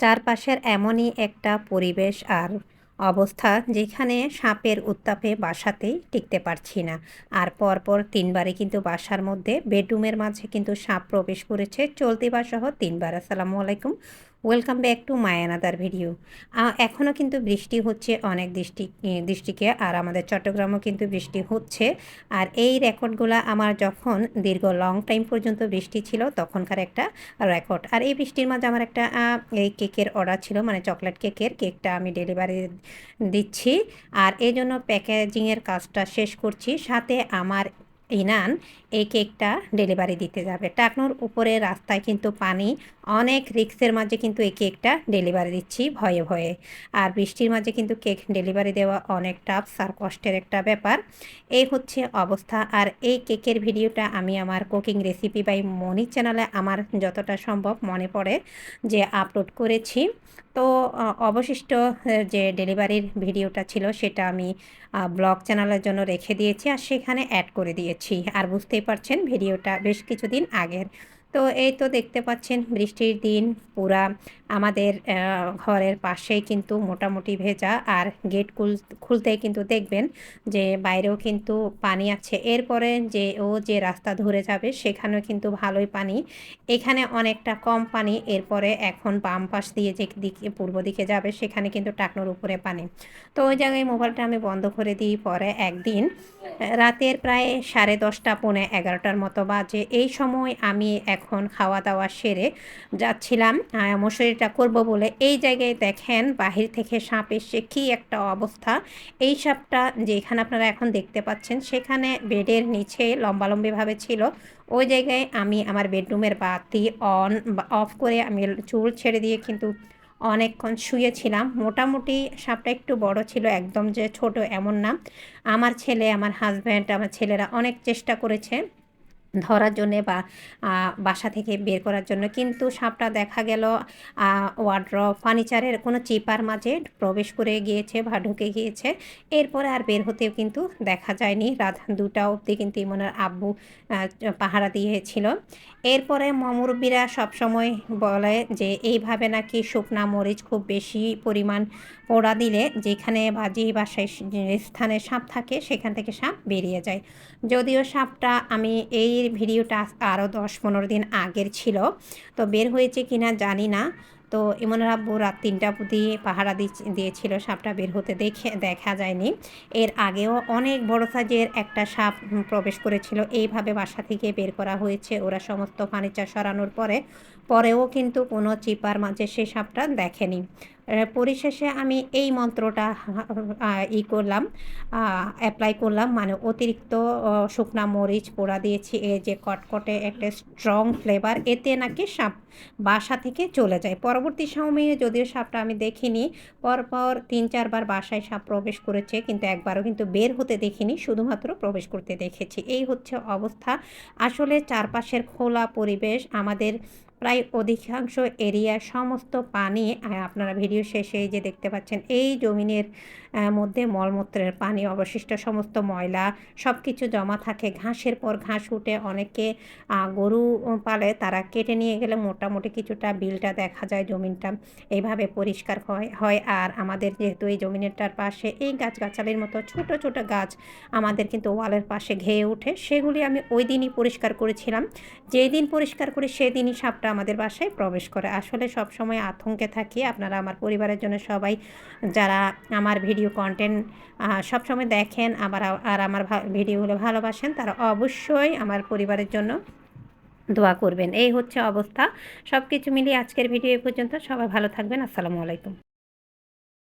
চারপাশের এমনই একটা পরিবেশ আর অবস্থা যেখানে সাপের উত্তাপে বাসাতেই টিকতে পারছি না। আর পরপর তিনবারে কিন্তু বাসার মধ্যে, বেডরুমের মাঝে কিন্তু সাপ প্রবেশ করেছে। চলতি বাসহ তিনবার। আসসালামু আলাইকুম। Welcome back to my another video এখনও কিন্তু বৃষ্টি হচ্ছে অনেক দৃষ্টি দৃষ্টিকে, আর আমাদের চট্টগ্রামও কিন্তু বৃষ্টি হচ্ছে। আর এই রেকর্ডগুলো আমার যখন দীর্ঘ লং টাইম পর্যন্ত বৃষ্টি ছিল, তখনকার একটা রেকর্ড। আর এই বৃষ্টির মাঝে আমার একটা এই কেকের অর্ডার ছিল মানে চকলেট কেকের। কেকটা আমি ডেলিভারি দিচ্ছি। আর এই জন্য প্যাকেজিংয়ের কাজটা শেষ করছি। সাথে আমার ইনান এই কেকটা ডেলিভারি দিতে যাবে। টাকনোর উপরে রাস্তায় কিন্তু পানি, অনেক রিক্সের মাঝে কিন্তু এই কেকটা ডেলিভারি দিচ্ছি ভয়ে ভয়ে। আর বৃষ্টির মাঝে কিন্তু কেক ডেলিভারি দেওয়া অনেক টাফ আর কষ্টের একটা ব্যাপার। এই হচ্ছে অবস্থা। আর এই কেকের ভিডিওটা আমি আমার কুকিং রেসিপি বাই মনি চ্যানেলে আমার যতটা সম্ভব মনে পড়ে যে আপলোড করেছি। তো অবশিষ্ট যে ডেলিভারির ভিডিওটা ছিল সেটা আমি ব্লগ চ্যানেলের জন্য রেখে দিয়েছি আর সেখানে অ্যাড করে দিয়েছি। আর বুঝতেই পাচ্ছেন ভিডিওটা বেশ কিছুদিন আগের। তো এই তো দেখতে পাচ্ছেন বৃষ্টির দিন পুরা আমাদের ঘরের পাশেই কিন্তু মোটামুটি ভেজা। আর গেট খুল, খুলতেই কিন্তু দেখবেন যে বাইরেও কিন্তু পানি আছে। এরপরে যে ও যে রাস্তা ধরে যাবে সেখানেও কিন্তু ভালোই পানি। এখানে অনেকটা কম পানি। এরপরে এখন বাম পাশ দিয়ে যে দিকে, পূর্ব দিকে যাবে সেখানে কিন্তু টাকনোর উপরে পানি। তো ওই জায়গায় মোবাইলটা আমি বন্ধ করে দিই পরে একদিন। রাতের প্রায় সাড়ে দশটা, পৌনে এগারোটার মতো বাজে। এই সময় আমি এখন খাওয়া দাওয়া সেরে যাচ্ছিলাম মশারিটা করব বলে এই জায়গায় দেখেন বাহির থেকে সাপ এসে কী একটা অবস্থা। এই সাপটা যেখানে আপনারা এখন দেখতে পাচ্ছেন সেখানে বেডের নিচে লম্বালম্বিভাবে ছিল। ওই জায়গায় আমি আমার বেডরুমের বাতি অন অফ করে আমি চুল ছেড়ে দিয়ে কিন্তু অনেকক্ষণ শুয়েছিলাম। মোটামুটি সাপটা একটু বড় ছিল, একদম যে ছোট এমন না। আমার ছেলে, আমার হাজব্যান্ড আমার ছেলেরা অনেক চেষ্টা করেছে। ধরার জন্যে বা বাসা থেকে বের করার জন্য। কিন্তু সাপটা দেখা গেল ওয়ার্ড্রপ ফার্নিচারের কোনো চিপার মাঝে প্রবেশ করে গিয়েছে বা ঢুকে গিয়েছে। এরপরে আর বের হতেও কিন্তু দেখা যায়নি। রাত দুটা অবধি কিন্তু ইমনের আব্বু পাহারা দিয়েছিল। এরপরে মমুরব্বীরা সবসময় বলে যে, এইভাবে নাকি শুকনা মরিচ খুব বেশি পরিমাণ পোড়া দিলে যেখানে বা যে বাসায় স্থানে সাপ থাকে, সেখান থেকে সাপ বেরিয়ে যায়। যদিও সাপটা আমি এই ভিডিওটা আরও দশ পনেরো দিন আগের ছিল। তো বের হয়েছে কিনা জানি না। তো ইমনের আব্বু রাত তিনটা দিয়ে পাহারা দিয়েছিল, সাপটা বের হতে দেখে, দেখা যায়নি। এর আগেও অনেক বড় সাইজের একটা সাপ প্রবেশ করেছিল। এইভাবে বাসা থেকে বের করা হয়েছে। ওরা সমস্ত ফার্নিচার সরানোর পরে, পরেও কিন্তু কোনো চিপার মাঝে সেই সাপটা দেখেনি। পরিশেষে আমি এই মন্ত্রটা ই করলাম অ্যাপ্লাই করলাম। মানে অতিরিক্ত শুকনা মরিচ পোড়া দিয়েছি। এ যে কটকটে একটা স্ট্রং ফ্লেভার এতে নাকি সাপ বাসা থেকে চলে যায়। পরবর্তী সময়ে যদিও সাপটা আমি দেখিনি, পরপর তিন চারবার বাসায় সাপ প্রবেশ করেছে, কিন্তু একবারও কিন্তু বের হতে দেখিনি, শুধুমাত্র প্রবেশ করতে দেখেছি। এই হচ্ছে অবস্থা। আসলে চারপাশের খোলা পরিবেশ আমাদের প্রায় অধিকাংশ এরিয়া সমস্ত পানি আপনারা ভিডিও শেষে যে দেখতে পাচ্ছেন, এই জমিনের মধ্যে মলমূত্রের পানি, অবশিষ্ট সমস্ত ময়লা সব কিছু জমা থাকে। ঘাসের পর ঘাস উঠে অনেকে গরু পালে তারা কেটে নিয়ে গেলে মোটামুটি কিছুটা বিলটা দেখা যায় জমিনটা এইভাবে পরিষ্কার হয় হয়। আর আমাদের যেহেতু এই জমিনেরটার পাশে এই গাছগাছালির মতো ছোট ছোট গাছ আমাদের কিন্তু ওয়ালের পাশে ঘেয়ে ওঠে, সেগুলি আমি ওই দিনই পরিষ্কার করেছিলাম। যেই দিন পরিষ্কার করি সেদিনই সাপটা আমাদের বাসায় প্রবেশ করে। আসলে সব সময় আতঙ্কে থাকি। আপনারা আমার পরিবারের জন্য সবাই যারা আমার ভিডিও কন্টেন্ট সবসময় দেখেন আবার আর আমার ভিডিওগুলো ভালোবাসেন, তারা অবশ্যই আমার পরিবারের জন্য দোয়া করবেন। এই হচ্ছে অবস্থা। সব কিছু মিলিয়ে আজকের ভিডিও এ পর্যন্ত। সবাই ভালো থাকবেন। আসসালামু আলাইকুম।